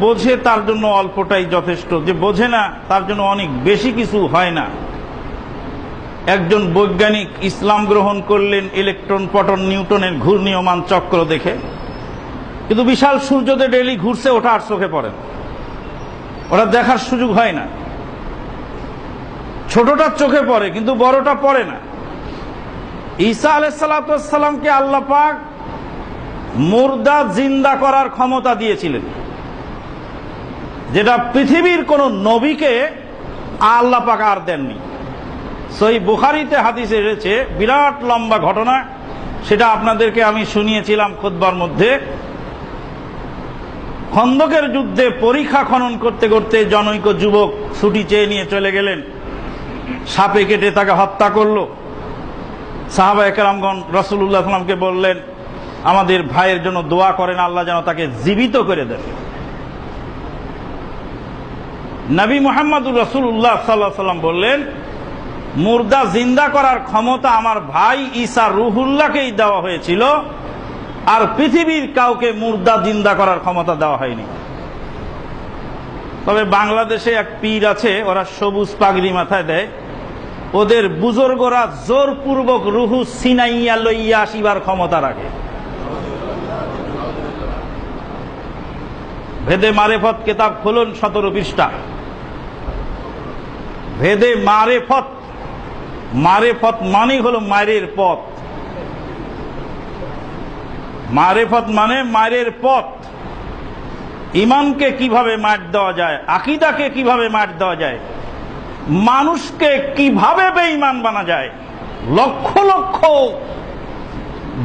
বোঝে তার জন্য অল্পটাই যথেষ্ট। যে বোঝে না, তার জন্য অনেক। বেশি কিছু হয় না। একজন বৈজ্ঞানিক ইসলাম গ্রহণ করলেন ইলেকট্রন পটন নিউটনের ঘূর্ণীয়মান চক্র দেখে। কিন্তু বিশাল সূর্যতে ডেলি ঘুরছে, ওটা আর চোখে পড়ে ওটা দেখার সুযোগ হয় না। ছোটটা চোখে পড়ে, কিন্তু বড়টা পড়ে না। ঈসা আলাইসালামকে আল্লাহ পাক মুর্দা জিন্দা করার ক্ষমতা দিয়েছিলেন। যেটা পৃথিবীর কোন নবীকে আল্লাহ পাক আর দেননি। সই বুখারিতে হাদিস এসেছে, বিরাট লম্বা ঘটনা, সেটা আপনাদেরকে আমি শুনিয়েছিলাম খুদ্বার মধ্যে। খন্দকের যুদ্ধে পরীক্ষা খনন করতে করতে জনৈক যুবক ছুটি চেয়ে নিয়ে চলে গেলেন। সাপে কেটে তাকে হত্যা করল। সাহাবা একরামগণ রসুল্লাহ সাল্লামকে বললেন, আমাদের ভাইয়ের জন্য দোয়া করেন, আল্লাহ যেন তাকে জীবিত করে দেন। নবী মোহাম্মদুর রসুল্লাহ সাল্লাহ সাল্লাম বললেন, মুর্দা জিন্দা করার ক্ষমতা আমার ভাই ঈসা রুহুল্লাহকেই দেওয়া হয়েছিল, আর পৃথিবীর কাউকে মুর্দা জিন্দা করার ক্ষমতা দেওয়া হয়নি। তবে বাংলাদেশে এক পীর আছে, ওরা সবুজ পাগড়ি মাথায় দেয়। ওদের বুজুর্গরা জোরপূর্বক রুহু সিনাইয়া লইয়া আসিবার ক্ষমতা রাখে। ভেদে মারেফত কেতাব খুলুন, সতেরো পৃষ্ঠা। ভেদে মারেফত। মারেফত মানে হলো মায়ের পথ। মারেফত মানে মায়ের পথ। ইমানকে কীভাবে মাঠ দেওয়া যায়, আকিদাকে কীভাবে মাঠ দেওয়া যায়, মানুষকে কীভাবে বেঈমান বানা যায়, লক্ষ লক্ষ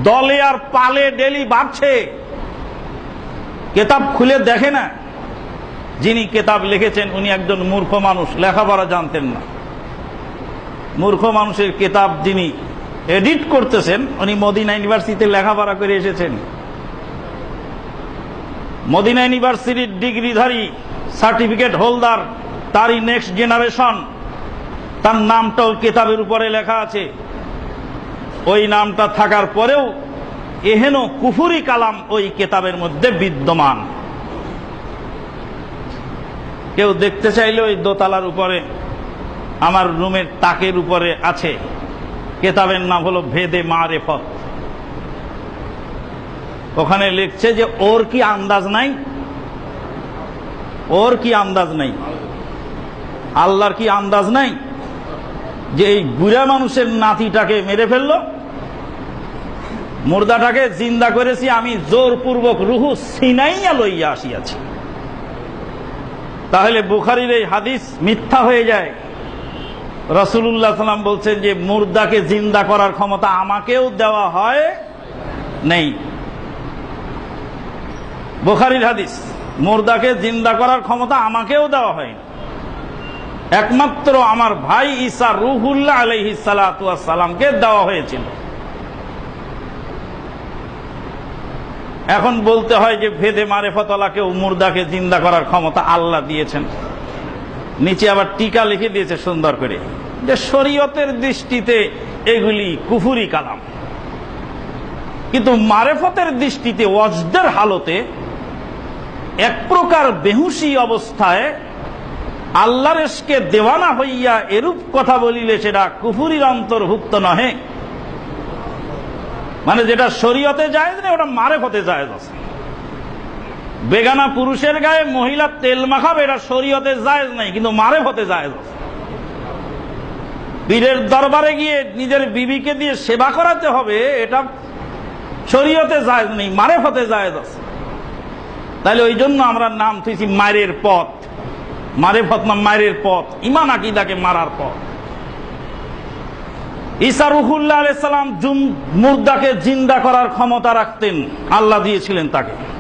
দলে আর পালে ডেলি বাড়ছে। কেতাব খুলে দেখে না? যিনি কেতাব লিখেছেন, উনি একজন মূর্খ মানুষ, লেখাপড়া জানতেন না। মূর্খ মানুষের কেতাব যিনি এডিট করতেছেন, উনি মদিনা ইউনিভার্সিটিতে লেখাপড়া করে এসেছেন। মদিনা ইউনিভার্সিটির ডিগ্রিধারী, সার্টিফিকেট হোল্ডার, তারই নেক্সট জেনারেশন, তার নামটাও কেতাবের উপরে লেখা আছে। ওই নামটা থাকার পরেও এহেন কুফুরি কালাম ওই কেতাবের মধ্যে বিদ্যমান। কেউ দেখতে চাইলে ওই দোতলার উপরে, আমার রুমের তাকের উপরে আছে। কেতাবের নাম হলো ভেদে মারেফত। ওখানে লিখছে যে, ওর কি আন্দাজ নাই? ওর কি আন্দাজ নাই? আল্লাহর কি আন্দাজ নাই? যে এই বুড়া মানুষের নাতিটাকে মেরে ফেলল? মুর্দাটাকে জিন্দা করেছি, আমি জোরপূর্বক রুহু সিনাইয়া লইয়া আসিয়াছি। তাহলে বুখারির এই হাদিস মিথ্যা হয়ে যায়। রসুল্লাহ সাল্লাম বলছেন যে, মুর্দাকে জিন্দা করার ক্ষমতা আমাকেও দেওয়া হয় নেই। বুখারির হাদিস, মুর্দাকে জিন্দা করার ক্ষমতা আমাকেও দেওয়া হয়নি একমাত্র আমার ভাই ঈসা রুহুল্লাহ আলহি সালামকে দেওয়া হয়েছিল। এখন বলতে হয় যে ভেদে মারে ফতলাকেও মুর্দাকে জিন্দা করার ক্ষমতা আল্লাহ দিয়েছেন। নিচে আবার টিকা লিখে দিয়েছে সুন্দর করে। যে শরীয়তের দৃষ্টিতে এগুলি কুফুরি কালাম। কিন্তু মারেফতের দৃষ্টিতে ওয়াজদের হালতে এক প্রকার বেহুসি অবস্থায় আল্লাহর দেওয়ানা হইয়া এরূপ কথা বলিলে সেটা কুফুরির অন্তর্ভুক্ত নহে। মানে যেটা শরীয়তে যায় না ওটা মারে ফতে যায় আছে। বেগানা পুরুষের গায়ে মহিলা তেল মাখাবে, এটা শরীয়তে জায়েজ নাই, কিন্তু মারে ফতে জায়েজ আছে। পীরের দরবারে গিয়ে নিজের বিবিকে দিয়ে সেবা করাতে হবে, এটা শরীয়তে জায়েজ নেই মারে ফতে জায়েজ আছে। তাহলে ওই জন্য আমরা নাম থুইছি মায়ের পথ। মারে ফত না মায়ের পথ। ইমান আকিদাকে মারার পথ। ঈসা রুহুল্লাহ আলাইসালাম মুর্দাকে জিন্দা করার ক্ষমতা রাখতেন। আল্লাহ দিয়েছিলেন তাকে।